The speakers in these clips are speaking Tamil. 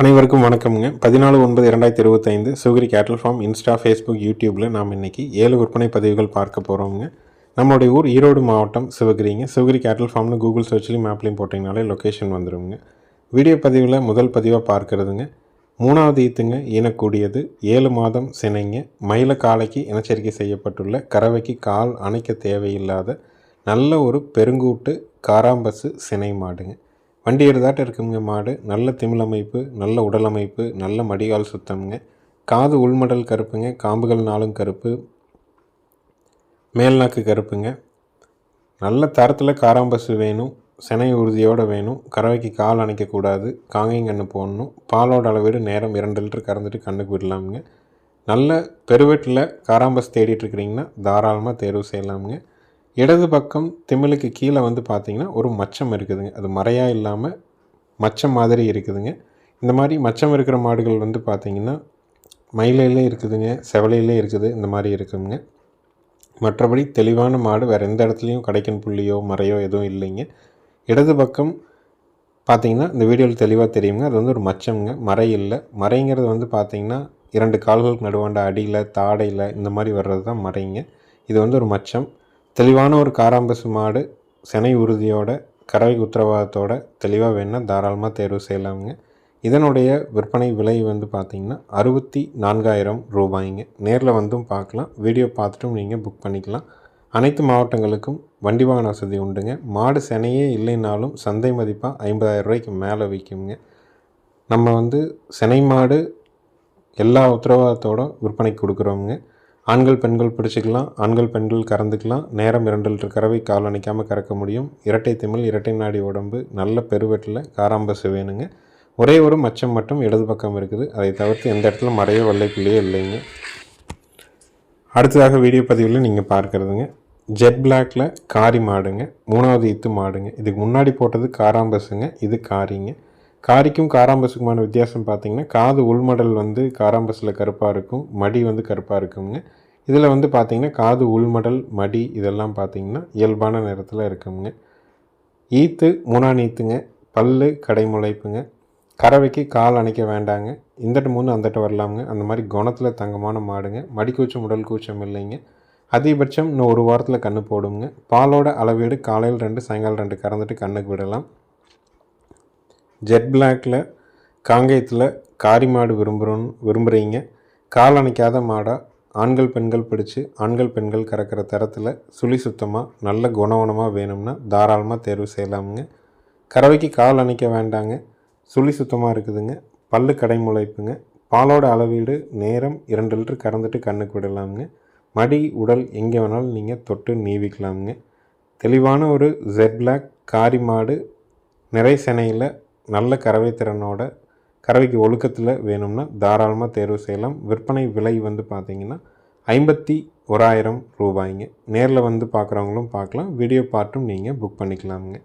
அனைவருக்கும் வணக்கம்ங்க. பதினாலு ஒன்பது இரண்டாயிரத்தி இருபத்தைந்து சுகிரி கேட்டல் ஃபார்ம் இன்ஸ்டா ஃபேஸ்புக் யூடியூப்பில் நாம் இன்றைக்கி ஏழு விற்பனை பதிவுகள் பார்க்க போகிறோங்க நம்மளுடைய ஊர் ஈரோடு மாவட்டம் சிவகிரிங்க. சிவகிரி கேட்டல் ஃபார்ம்னு கூகுள் சர்ச்லேயும் மேப்லேயும் போட்டிங்கனாலே லொக்கேஷன் வந்துடுங்க வீடியோ பதிவில் முதல் பதிவாக பார்க்குறதுங்க. மூணாவது ஈத்துங்க இனக்கூடியது ஏழு மாதம் சினைங்க. மயில காலைக்கு இனச்சரிக்கை செய்யப்பட்டுள்ள கறவைக்கு கால் அணைக்க தேவையில்லாத நல்ல ஒரு பெருங்கூட்டு காராம்பசு சினை மாடுங்க. வண்டி எடுதாட்ட இருக்குங்க மாடு. நல்ல திமிழ் அமைப்பு நல்ல உடல் அமைப்பு நல்ல மடிகால் சுத்தம்ங்க. காது உள்மடல் கருப்புங்க காம்புகள் நாளும் கருப்பு மேல்நாக்கு கருப்புங்க. நல்ல தரத்தில் காராம்பசு வேணும் சினை உறுதியோடு வேணும் கறவைக்கு கால் அணைக்கக்கூடாது காங்கைங்கன்று போடணும் பாலோட அளவீடு நேரம் இரண்டு லிட்டர் கறந்துட்டு கண்ணுக்கு விடலாமுங்க. நல்ல பெருவெட்டில் காராம்பஸ் தேடிட்டு இருக்கிறீங்கன்னா தாராளமாக தேர்வு செய்யலாமுங்க. இடது பக்கம் திமிலுக்கு கீழே வந்து பார்த்தீங்கன்னா ஒரு மச்சம் இருக்குதுங்க. அது மறையாக இல்லாமல் மச்சம் மாதிரி இருக்குதுங்க. இந்த மாதிரி மச்சம் இருக்கிற மாடுகள் வந்து பார்த்தீங்கன்னா மயிலையிலே இருக்குதுங்க செவலையிலே இருக்குது இந்த மாதிரி இருக்குதுங்க மற்றபடி தெளிவான மாடு வேறு எந்த இடத்துலையும் கடைக்கன் புள்ளியோ மறையோ எதுவும் இல்லைங்க. இடது பக்கம் பார்த்திங்கன்னா இந்த வீடியோவில் தெளிவாக தெரியுங்க. அது வந்து ஒரு மச்சம்ங்க. மறை இல்லை. மறைங்கிறது வந்து பார்த்திங்கன்னா இரண்டு கால்களுக்கு நடுவாண்ட அடியில் தாடையில் இந்த மாதிரி வர்றது தான் மறைங்க. இது வந்து ஒரு மச்சம். தெளிவான ஒரு காராம்பசு மாடு சினை உறுதியோட கறவை உத்தரவாதத்தோட தெளிவாக வேணால் தாராளமாக தேர்வு செய்யலாமுங்க. இதனுடைய விற்பனை விலை வந்து பார்த்திங்கன்னா அறுபத்தி நான்காயிரம் ரூபாய்ங்க. நேரில் வந்தும் பார்க்கலாம் வீடியோ பார்த்துட்டும் நீங்கள் புக் பண்ணிக்கலாம். அனைத்து மாவட்டங்களுக்கும் வண்டி வாகன வசதி உண்டுங்க. மாடு செனையே இல்லைனாலும் சந்தை மதிப்பாக ஐம்பதாயிரம் ரூபாய்க்கு மேலே விற்குங்க நம்ம வந்து செனை மாடு எல்லா உத்தரவாதத்தோட விற்பனைக்கு கொடுக்குறோமுங்க. ஆண்கள் பெண்கள் பிடிச்சிக்கலாம். ஆண்கள் பெண்கள் கறந்துக்கலாம். நேரம் இரண்டு லிட்டர் கறவை கால் அணைக்காமல் கறக்க முடியும். இரட்டை திமிழ் இரட்டை நாடி உடம்பு நல்ல பெருவெட்டில் காராம்பசு வேணுங்க. ஒரே ஒரு மச்சம் மட்டும் இடது பக்கம் இருக்குது. அதை தவிர்த்து எந்த இடத்துல மறையோ வெள்ளைக்குள்ளேயே இல்லைங்க. அடுத்ததாக வீடியோ பதிவில் நீங்கள் பார்க்குறதுங்க. ஜெட் பிளாக்ல காரி மாடுங்க. மூணாவது இத்து மாடுங்க. இதுக்கு முன்னாடி போட்டது காராம்பஸுங்க இது காரிங்க. காரிக்கும் காராம்பஸுக்குமான வித்தியாசம் பார்த்தீங்கன்னா காது உள்மடல் வந்து காராம்பஸில் கருப்பாக இருக்கும் மடி வந்து கருப்பாக இருக்குங்க இதில் வந்து பார்த்திங்கன்னா காது உள்மடல் மடி இதெல்லாம் பார்த்தீங்கன்னா இயல்பான நிறத்தில் இருக்குங்க ஈத்து மூணாம் ஈத்துங்க பல்லு கடைமுளைப்புங்க. கறவைக்கு கால் அணைக்க வேண்டாங்க இந்தட்டு மூணு அந்தட்டு வரலாமுங்க. அந்த மாதிரி குணத்தில் தங்கமான மாடுங்க மடிக்கூச்சம் உடல் கூச்சம் இல்லைங்க. அதிகபட்சம் இன்னும் ஒரு வாரத்தில் கன்று போடுங்க பாலோட அளவீடு காலையில் ரெண்டு சாயங்காலம் ரெண்டு கறந்துட்டு கண்ணுக்கு விடலாம். ஜெட் பிளாக்கில் காங்கேயத்தில் காரி மாடு விரும்புகிறோன்னு விரும்புகிறீங்க கால் அணைக்காத மாடாக ஆண்கள் பெண்கள் பிடிச்சி ஆண்கள் பெண்கள் கறக்கிற தரத்தில் சுழி சுத்தமாக நல்ல குணவனமாக வேணும்னா தாராளமாக தேர்வு செய்யலாமுங்க. கறவைக்கு கால் அணைக்க வேண்டாங்க. சுழி சுத்தமாக இருக்குதுங்க. பல்லு கடை முளைப்புங்க. பாலோட அளவீடு நேரம் இரண்டு லிட்டர் கறந்துட்டு கண்ணுக்கு விடலாமுங்க. மடி உடல் எங்கே வேணாலும் நீங்கள் தொட்டு நீவிக்கலாமுங்க. தெளிவான ஒரு ஜெட் பிளாக் காரி மாடு நிறை செனையில் நல்ல கறவை திறனோட கறவைக்கு ஒழுக்கத்தில் வேணும்னா தாராளமாக தேர்வு செய்யலாம். விற்பனை விலை வந்து பார்த்திங்கன்னா ஐம்பத்தி ஓராயிரம் ரூபாய்ங்க. நேரில் வந்து பார்க்குறவங்களும் பார்க்கலாம் வீடியோ பார்ட்டும் நீங்கள் புக் பண்ணிக்கலாமுங்க.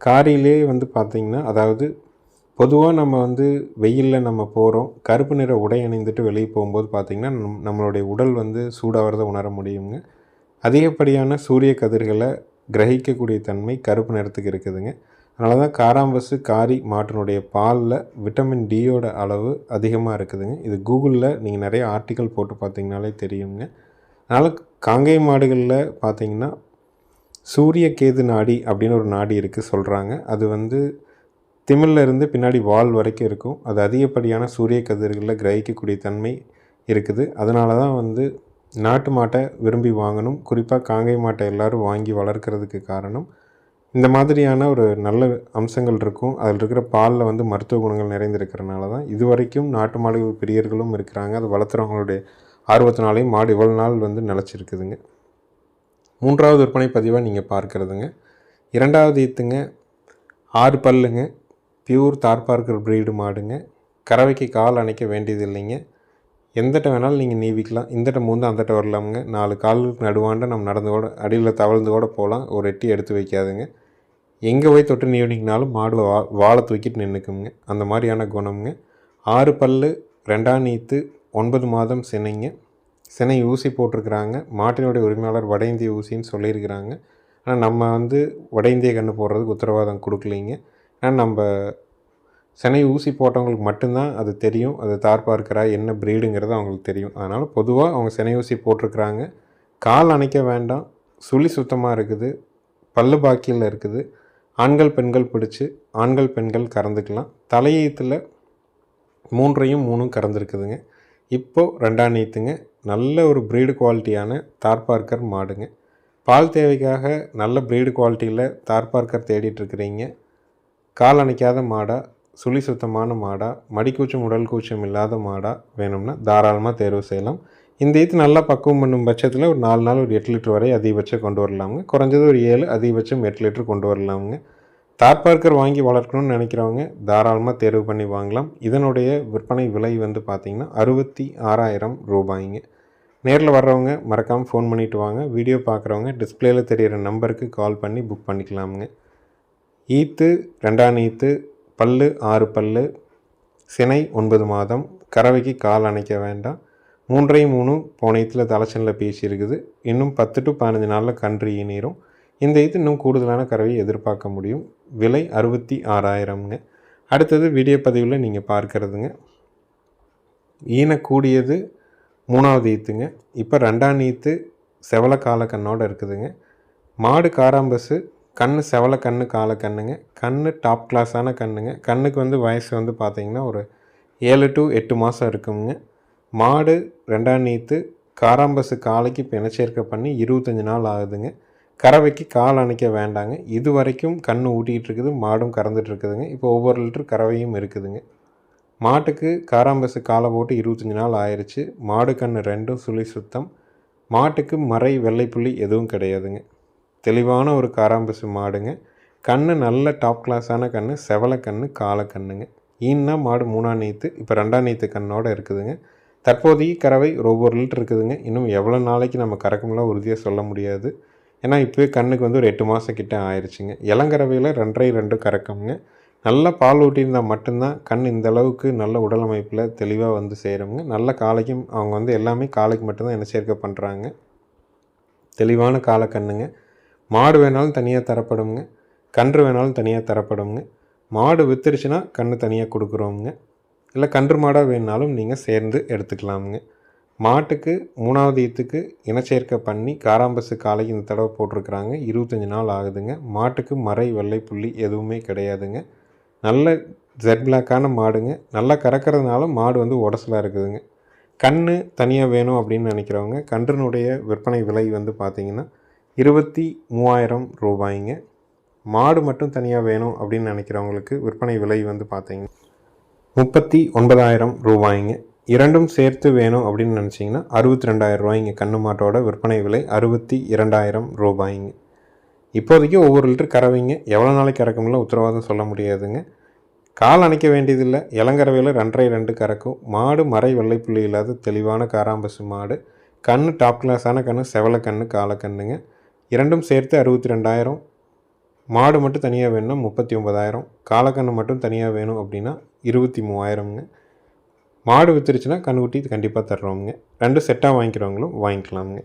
காரிலே வந்து பார்த்திங்கன்னா அதாவது பொதுவாக நம்ம வந்து வெயிலில் நம்ம போகிறோம் கருப்பு நிற உடை அணிந்துட்டு வெளியே போகும்போது பார்த்திங்கன்னா நம் நம்மளுடைய உடல் வந்து சூடாகிறத உணர முடியுங்க. அதிகப்படியான சூரிய கதிர்களை கிரகிக்கக்கூடிய தன்மை கருப்பு நிறத்துக்கு இருக்குதுங்க. அதனால தான் காராம்பசு காரி மாட்டினுடைய பாலில் விட்டமின் டியோட அளவு அதிகமாக இருக்குதுங்க. இது கூகுளில் நீங்கள் நிறைய ஆர்டிக்கல் போட்டு பார்த்தீங்கனாலே தெரியுங்க. அதனால் காங்கேய மாடுகளில் பார்த்தீங்கன்னா சூரிய கேது நாடி அப்படின்னு ஒரு நாடி இருக்குது சொல்கிறாங்க அது வந்து திமில்ல இருந்து பின்னாடி வால் வரைக்கும் இருக்கும். அது அதிகப்படியான சூரிய கதிர்களில் கிரகிக்கக்கூடிய தன்மை இருக்குது. அதனால தான் வந்து நாட்டு மாட்டை விரும்பி வாங்கணும். குறிப்பாக காங்கை மாட்டை எல்லோரும் வாங்கி வளர்க்குறதுக்கு காரணம் இந்த மாதிரியான ஒரு நல்ல அம்சங்கள் இருக்கும். அதில் இருக்கிற பாலில் வந்து மருத்துவ குணங்கள் நிறைந்திருக்கிறனால தான் இது வரைக்கும் நாட்டு மாடுகள் பிரியர்களும் இருக்கிறாங்க. அது வளர்த்துறவங்களுடைய ஆர்வத்தினாலேயும் மாடு இவ்வளோ நாள் வந்து நிலச்சிருக்குதுங்க. மூன்றாவது விற்பனை பதிவாக நீங்கள் பார்க்குறதுங்க. இரண்டாவது ஈத்துங்க ஆறு பல்லுங்க பியூர் தார்பார்க்கர் ப்ரீடு மாடுங்க. கறவைக்கு கால் அணைக்க வேண்டியது இல்லைங்க. எந்தட்ட வேணாலும் நீங்கள் நீவிக்கலாம். இந்தட்ட மூந்து அந்தட்ட வரலாமுங்க. நாலு கால்களுக்கு நடுவாண்ட நம்ம நடந்து கூட அடியில் தவழ்ந்து கூட போகலாம். ஒரு எட்டி எடுத்து வைக்காதுங்க. எங்கே போய் தொட்டு நீவினிங்கனாலும் மாடு வா வாழை தூக்கிட்டு நின்றுக்குங்க அந்த மாதிரியான குணம்ங்க. ஆறு பல்லு ரெண்டாம் நீத்து ஒன்பது மாதம் சினைங்க சினை ஊசி போட்டிருக்கிறாங்க. மாட்டினுடைய உரிமையாளர் வட இந்திய ஊசின்னு சொல்லியிருக்கிறாங்க. ஆனால் நம்ம வந்து வட இந்திய கன்று போடுறதுக்கு உத்தரவாதம் கொடுக்கலைங்க. ஆனால் நம்ம சினை ஊசி போட்டவங்களுக்கு மட்டும்தான் அது தெரியும். அது தார்பார்க்கிறா என்ன ப்ரீடுங்கிறது அவங்களுக்கு தெரியும். அதனால் பொதுவாக அவங்க சினை ஊசி போட்டிருக்கிறாங்க. கால் அணைக்க வேண்டாம். சுழி சுத்தமாக இருக்குது. பல்லு பாக்கியில் இருக்குது. ஆண்கள் பெண்கள் பிடிச்சி ஆண்கள் பெண்கள் கறந்துக்கலாம். தலையீத்தில் மூன்றையும் மூணும் கறந்துருக்குதுங்க. இப்போது ரெண்டாம் நீத்துங்க நல்ல ஒரு ப்ரீடு குவாலிட்டியான தார்பார்க்கர் மாடுங்க. பால் தேவைக்காக நல்ல ப்ரீடு குவாலிட்டியில் தார்பார்க்கர் தேடிட்டுருக்கிறீங்க. கால் அணைக்காத மாடாக சுழி சுத்தமான மாடாக மடிக்கூச்சம் உடல் கூச்சம் இல்லாத மாடாக வேணும்னா தாராளமாக தேர்வு செய்யலாம். இந்த ஈத்து நல்லா பக்குவம் பண்ணும் பட்சத்தில் ஒரு நாலு நாள் ஒரு எட்டு லிட்டர் வரை அதிகபட்சம் கொண்டு வரலாமுங்க. குறைஞ்சது ஒரு ஏழு அதிகபட்சம் எட்டு லிட்டர் கொண்டு வரலாமுங்க. தார்பார்க்கர் வாங்கி வளர்க்கணும்னு நினைக்கிறவங்க தாராளமாக தேர்வு பண்ணி வாங்கலாம். இதனுடைய விற்பனை விலை வந்து பார்த்திங்கன்னா அறுபத்தி ஆறாயிரம் ரூபாய்ங்க. நேரில் வர்றவங்க மறக்காமல் ஃபோன் பண்ணிவிட்டு வாங்க. வீடியோ பார்க்குறவங்க டிஸ்பிளேயில் தெரிகிற நம்பருக்கு கால் பண்ணி புக் பண்ணிக்கலாமுங்க. ஈத்து ரெண்டாம் ஈத்து பல்லு ஆறு பல்லு சினை ஒன்பது மாதம் கறவைக்கு கால் அணைக்க வேண்டாம். மூன்றையும் மூணு போன இதில் தலைச்சனில் பேசி இருக்குது இன்னும் பத்து டு பதினஞ்சு நாளில் கன்று ஈநீரும் இந்த இது இன்னும் கூடுதலான கறவையை எதிர்பார்க்க முடியும். விலை அறுபத்தி ஆறாயிரம்ங்க. அடுத்தது வீடியோ பதிவில் நீங்கள் பார்க்கறதுங்க. ஈனக்கூடியது மூணாவது ஈத்துங்க. இப்போ ரெண்டாம் ஈத்து செவல கால கண்ணோடு இருக்குதுங்க. மாடு காராம்பஸு கண் செவல கண்ணு கால கண்ணுங்க. கண் டாப் கிளாஸான கண்ணுங்க. கண்ணுக்கு வந்து வயசு வந்து பார்த்திங்கன்னா ஒரு ஏழு டு எட்டு மாதம் இருக்குங்க மாடு ரெண்டாம் நீத்து காராம்பசு காலைக்கு இப்போ இனச்சேர்க்கை பண்ணி இருபத்தஞ்சி நாள் ஆகுதுங்க. கறவைக்கு கால் அணைக்க வேண்டாங்க. இது வரைக்கும் கண் ஊட்டிகிட்டு இருக்குது மாடும் கறந்துட்டு இருக்குதுங்க. இப்போ ஒவ்வொரு லிட்டர் கறவையும் இருக்குதுங்க. மாட்டுக்கு காராம்பசு காலை போட்டு இருபத்தஞ்சி நாள் ஆயிடுச்சு மாடு கண் ரெண்டும் சுழி சுத்தம். மாட்டுக்கு மறை வெள்ளைப்புள்ளி எதுவும் கிடையாதுங்க. தெளிவான ஒரு காராம்பசு மாடுங்க. கண் நல்ல டாப் கிளாஸான கண் செவலை கண் காலை கண்ணுங்க. ஈன்னா மாடு மூணாம் நீத்து இப்போ ரெண்டாம் நீத்து கண்ணோடு இருக்குதுங்க. தற்போதைய கறவை ஒவ்வொரு லிட்டர் இருக்குதுங்க. இன்னும் எவ்வளோ நாளைக்கு நம்ம கறக்கும்லாம் உறுதியாக சொல்ல முடியாது. ஏன்னா இப்போவே கண்ணுக்கு வந்து ஒரு எட்டு மாதம் கிட்ட ஆயிடுச்சுங்க இளங்கறவையில் ரெண்டரை ரெண்டு கறக்குங்க நல்லா பால் ஊட்டியிருந்தால் மட்டும்தான் கண் இந்த அளவுக்கு நல்ல உடல் அமைப்பில் தெளிவாக வந்து செய்கிறவங்க நல்ல காலைக்கும் அவங்க வந்து எல்லாமே காலைக்கு மட்டும்தான் என்ன சேர்க்க பண்ணுறாங்க தெளிவான காலை கண்ணுங்க. மாடு வேணாலும் தனியாக தரப்படுங்க கன்று வேணாலும் தனியாக தரப்படுங்க மாடு வித்துருச்சுன்னா கன்று தனியாக கொடுக்குறோமுங்க. இல்லை கன்று மாடாக வேணுனாலும் நீங்கள் சேர்ந்து எடுத்துக்கலாமுங்க. மாட்டுக்கு மூணாவது ஈத்துக்கு இனச்சேர்க்கை பண்ணி காராம்பசு காலைக்கு இந்த தடவை போட்டிருக்கிறாங்க. இருபத்தஞ்சி நாள் ஆகுதுங்க. மாட்டுக்கு மறை வெள்ளை புள்ளி எதுவுமே கிடையாதுங்க. நல்ல ஜெட் பிளாக்கான மாடுங்க. நல்லா கறக்கிறதுனால மாடு வந்து உடசலாக இருக்குதுங்க. கண் தனியாக வேணும் அப்படின்னு நினைக்கிறவங்க கன்றுனுடைய விற்பனை விலை வந்து பார்த்திங்கன்னா இருபத்தி மூவாயிரம் ரூபாய்ங்க. மாடு மட்டும் தனியாக வேணும் அப்படின்னு நினைக்கிறவங்களுக்கு விற்பனை விலை வந்து பார்த்திங்கன்னா முப்பத்தி ஒன்பதாயிரம் ரூபாய்ங்க. இரண்டும் சேர்த்து வேணும் அப்படின்னு நினச்சிங்கன்னா அறுபத்தி ரெண்டாயிரம் ரூபாய்ங்க. கண்ணு மாட்டோட விற்பனை விலை அறுபத்தி இரண்டாயிரம் ரூபாய்ங்க. இப்போதைக்கு ஒவ்வொரு லிட்டர் கறவைங்க. எவ்வளோ நாளைக்கு கறக்கும்ல உத்தரவாதம் சொல்ல முடியாதுங்க. கால் அணைக்க வேண்டியதில்லை. இளங்கறவையில் ரெண்டரை ரெண்டு கறக்கும். மாடு மறை வெள்ளைப்புள்ளி இல்லாத தெளிவான காராம்பசு மாடு. கண் டாப் கிளாஸான கண் செவலை கண் காலக்கண்ணுங்க இரண்டும் சேர்த்து அறுபத்தி ரெண்டாயிரம். மாடு மட்டும் தனியாக வேணும்னா முப்பத்தி ஒம்பதாயிரம் காலக்கண்ணு மட்டும் தனியாக வேணும் அப்படின்னா இருபத்தி மூவாயிரம்ங்க. மாடு விற்றுருச்சுன்னா கண்ணுக்குட்டி கண்டிப்பாக தர்றோமுங்க. ரெண்டு செட்டாக வாங்கிக்கிறவங்களும் வாங்கிக்கலாமுங்க.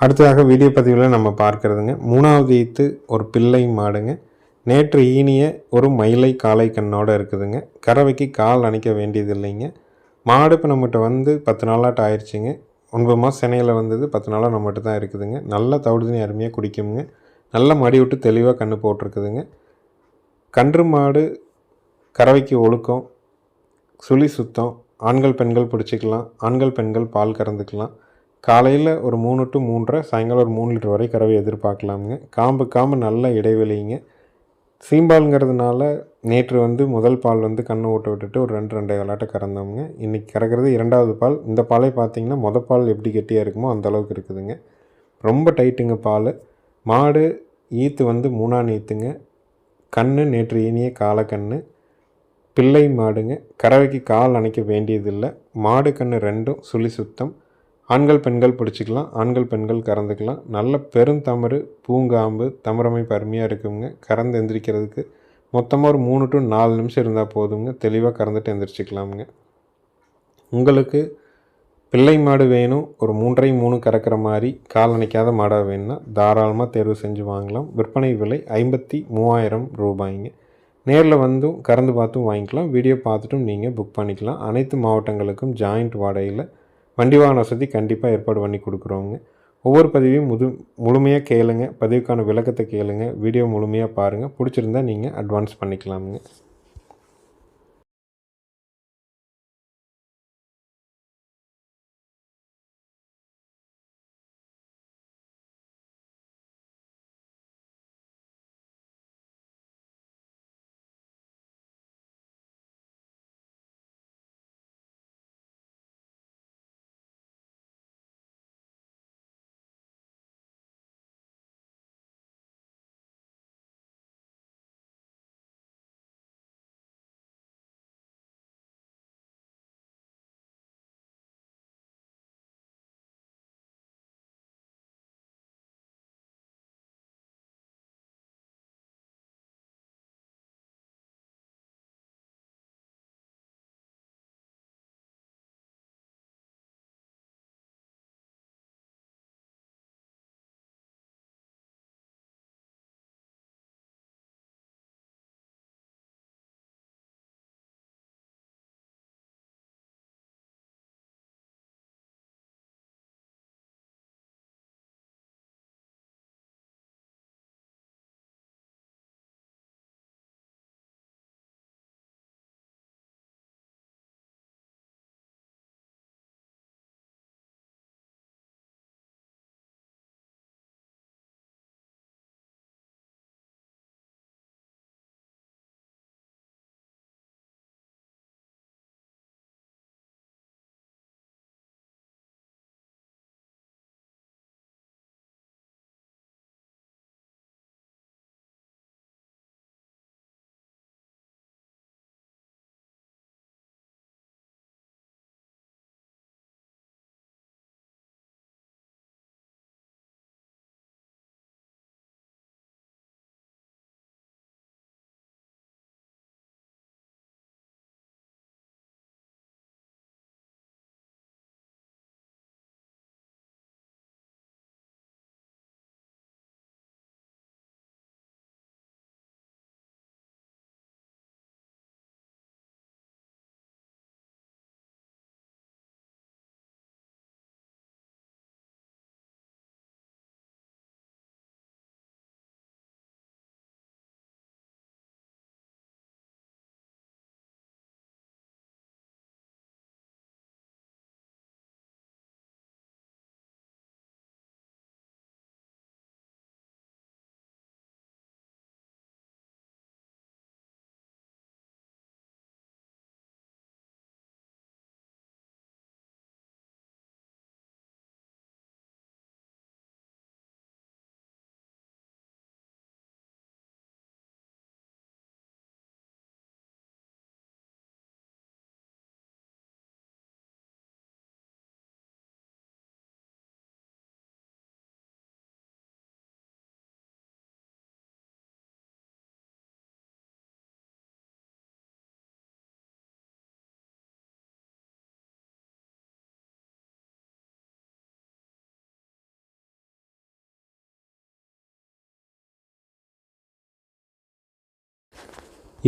அடுத்ததாக வீடியோ பதிவில் நம்ம பார்க்கறதுங்க. மூணாவது ஈத்து ஒரு பிள்ளை மாடுங்க. நேற்று ஈனிய ஒரு மயிலை காளை கண்ணோடு இருக்குதுங்க. கறவைக்கு கால் அணைக்க வேண்டியது இல்லைங்க மாடு இப்போ நம்மகிட்ட வந்து பத்து நாளாட்ட ஆயிடுச்சுங்க ஒன்பது மாதம் சென்னையில் வந்தது பத்து நாளாக நம்மகிட்ட தான் இருக்குதுங்க. நல்லா தவிடு தண்ணி அருமையாக குடிக்குங்க நல்ல மடி விட்டு தெளிவாக கன்று போட்டிருக்குதுங்க. கன்று மாடு கறவைக்கு ஒழுக்கம் சுழி சுத்தம் ஆண்கள் பெண்கள் பிடிச்சிக்கலாம் ஆண்கள் பெண்கள் பால் கறந்துக்கலாம். காலையில் ஒரு மூணு டு மூன்றரை சாயங்காலம் ஒரு மூணு லிட்டர் வரை கறவை எதிர்பார்க்கலாமுங்க. காம்பு காம்பு நல்ல இடைவெளிங்க. சீம்பாலுங்கிறதுனால நேற்று வந்து முதல் பால் வந்து கண்ணை ஊட்ட விட்டுட்டு ஒரு ரெண்டு ரெண்டே விளாட்ட கறந்தோம்ங்க. இன்றைக்கி கறக்கிறது இரண்டாவது பால். இந்த பாலை பார்த்திங்கன்னா முத பால் எப்படி கெட்டியாக இருக்குமோ அந்தளவுக்கு இருக்குதுங்க. ரொம்ப டைட்டுங்க பால். மாடு ஈத்து வந்து மூணாம் ஈத்துங்க. கண்ணு நேற்று இனிய காலக்கண்ணு பிள்ளை மாடுங்க. கறவைக்கு கால் அணைக்க வேண்டியதில்லை. மாடு கண்ணு ரெண்டும் சுழி சுத்தம். ஆண்கள் பெண்கள் பிடிச்சிக்கலாம் ஆண்கள் பெண்கள் கறந்துக்கலாம். நல்ல பெருந்தமறு பூங்காம்பு தமரமைப்பு அருமையாக இருக்குங்க. கறந்து எந்திரிக்கிறதுக்கு மொத்தமாக ஒரு மூணு டு நாலு நிமிஷம் இருந்தால் போதுங்க. தெளிவாக கறந்துட்டு எந்திரிச்சிக்கலாமுங்க. உங்களுக்கு பிள்ளை மாடு வேணும். ஒரு மூன்றரை மூணு கறக்கிற மாதிரி கால் அணைக்காத மாடாக வேணும்னா தாராளமாக தேர்வு செஞ்சு வாங்கலாம். விற்பனை விலை ஐம்பத்தி மூவாயிரம் ரூபாய்ங்க. நேரில் வந்தும் கறந்து பார்த்தும் வாங்கிக்கலாம். வீடியோ பார்த்துட்டும் நீங்கள் புக் பண்ணிக்கலாம். அனைத்து மாவட்டங்களுக்கும் ஜாயிண்ட் வாடகையில் வண்டி வாகன வசதி கண்டிப்பாக ஏற்பாடு பண்ணி கொடுக்குறோங்க ஒவ்வொரு பதிவையும் முது முழுமையாக கேளுங்க. பதிவுக்கான விளக்கத்தை கேளுங்க. வீடியோ முழுமையாக பாருங்கள் பிடிச்சிருந்தா நீங்கள் அட்வான்ஸ் பண்ணிக்கலாமுங்க.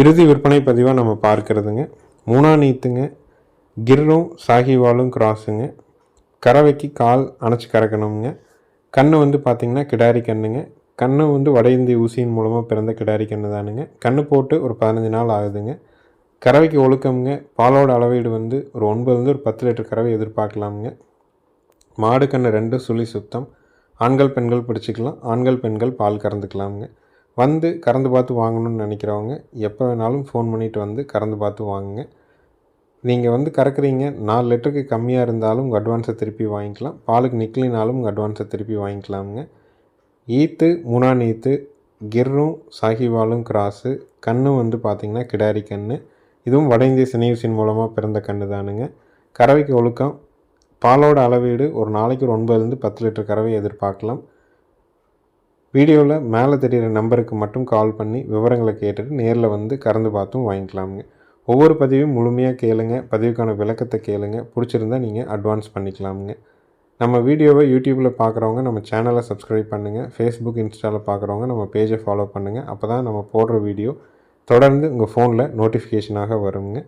இறுதி விற்பனை பதிவாக நம்ம பார்க்கறதுங்க. மூணா நீத்துங்க. கிர்ரும் சாகிவாலும் கிராஸுங்க. கறவைக்கு கால் அணைச்சி கறக்கணுங்க. கண்ணை வந்து பார்த்திங்கன்னா கிடாரி கண்ணுங்க. கண்ணை வந்து வட இந்திய ஊசியின் மூலமாக பிறந்த கிடாரி கண்ணு தானுங்க கண்ணு போட்டு ஒரு பதினஞ்சு நாள் ஆகுதுங்க. கறவைக்கு ஒழுக்கம்ங்க. பாலோட அளவீடு வந்து ஒரு ஒன்பதுலேருந்து ஒரு பத்து லிட்டர் கறவை எதிர்பார்க்கலாமுங்க. மாடு கண்ணு ரெண்டு சுழி சுத்தம். ஆண்கள் பெண்கள் பிடிச்சிக்கலாம். ஆண்கள் பெண்கள் பால் கறந்துக்கலாமுங்க. வந்து கறந்து பார்த்து வாங்கணும்னு நினைக்கிறவங்க எப்போ வேணாலும் ஃபோன் பண்ணிவிட்டு வந்து கறந்து பார்த்து வாங்குங்க. நீங்கள் வந்து கறக்குறீங்க நாலு லிட்டருக்கு கம்மியாக இருந்தாலும் உங்கள் அட்வான்ஸை திருப்பி வாங்கிக்கலாம். பாலுக்கு நிற்கலினாலும் உங்கள் அட்வான்ஸை திருப்பி வாங்கிக்கலாமுங்க. ஈத்து முனான் ஈத்து கிர்ரும் சாஹிவாலும் கிராஸு கண்ணும் வந்து பார்த்திங்கன்னா கிடாரி கன்று இதுவும் வட இந்திய சினையூசின் மூலமாக பிறந்த கன்று தானுங்க. கறவைக்கு ஒழுக்கம் பாலோட அளவீடு ஒரு நாளைக்கு ஒரு ஒன்பதுலேருந்து பத்து லிட்டர் கறவை எதிர்பார்க்கலாம். வீடியோவில் மேலே தெரிகிற நம்பருக்கு மட்டும் கால் பண்ணி விவரங்களை கேட்டுட்டு நேரில் வந்து கறந்து பார்த்தும் வாங்கிக்கலாமுங்க. ஒவ்வொரு பதிவையும் முழுமையாக கேளுங்க. பதிவுக்கான விளக்கத்தை கேளுங்க. பிடிச்சிருந்தா நீங்கள் அட்வான்ஸ் பண்ணிக்கலாமுங்க. நம்ம வீடியோவை யூடியூப்பில் பார்க்குறவங்க நம்ம சேனலை சப்ஸ்கிரைப் பண்ணுங்கள் ஃபேஸ்புக் இன்ஸ்டாவில் பார்க்குறவங்க நம்ம பேஜை ஃபாலோ பண்ணுங்கள் அப்போ தான் நம்ம போடுற வீடியோ தொடர்ந்து உங்கள் ஃபோனில் நோட்டிஃபிகேஷனாக வருங்க.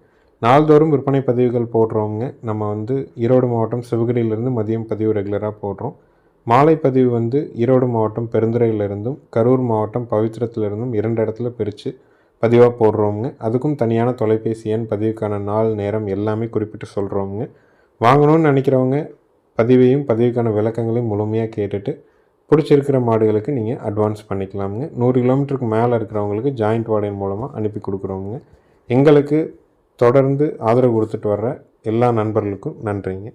நாள்தோறும் விற்பனை பதிவுகள் போடுறவங்க நம்ம வந்து ஈரோடு மாவட்டம் சிவகிரியிலேருந்து மதியம் பதிவு ரெகுலராக போடுறோம். மாலை பதிவு வந்து ஈரோடு மாவட்டம் பெருந்துறையிலிருந்தும் கரூர் மாவட்டம் பவித்திரத்திலிருந்தும் இரண்டு இடத்துல பிரித்து பதிவாக போடுறோம்ங்க. அதுக்கும் தனியான தொலைபேசி எண் பதிவுக்கான நாள் நேரம் எல்லாமே குறிப்பிட்டு சொல்கிறோம்ங்க வாங்கணும்னு நினைக்கிறவங்க பதிவையும் பதிவுக்கான விளக்கங்களையும் முழுமையாக கேட்டுட்டு பிடிச்சிருக்கிற மாடுகளுக்கு நீங்கள் அட்வான்ஸ் பண்ணிக்கலாமுங்க. நூறு கிலோமீட்டருக்கு மேலே இருக்கிறவங்களுக்கு ஜாயிண்ட் வாடகை மூலமாக அனுப்பி கொடுக்குறோமுங்க. எங்களுக்கு தொடர்ந்து ஆதரவு கொடுத்துட்டு வர்ற எல்லா நண்பர்களுக்கும் நன்றிங்க.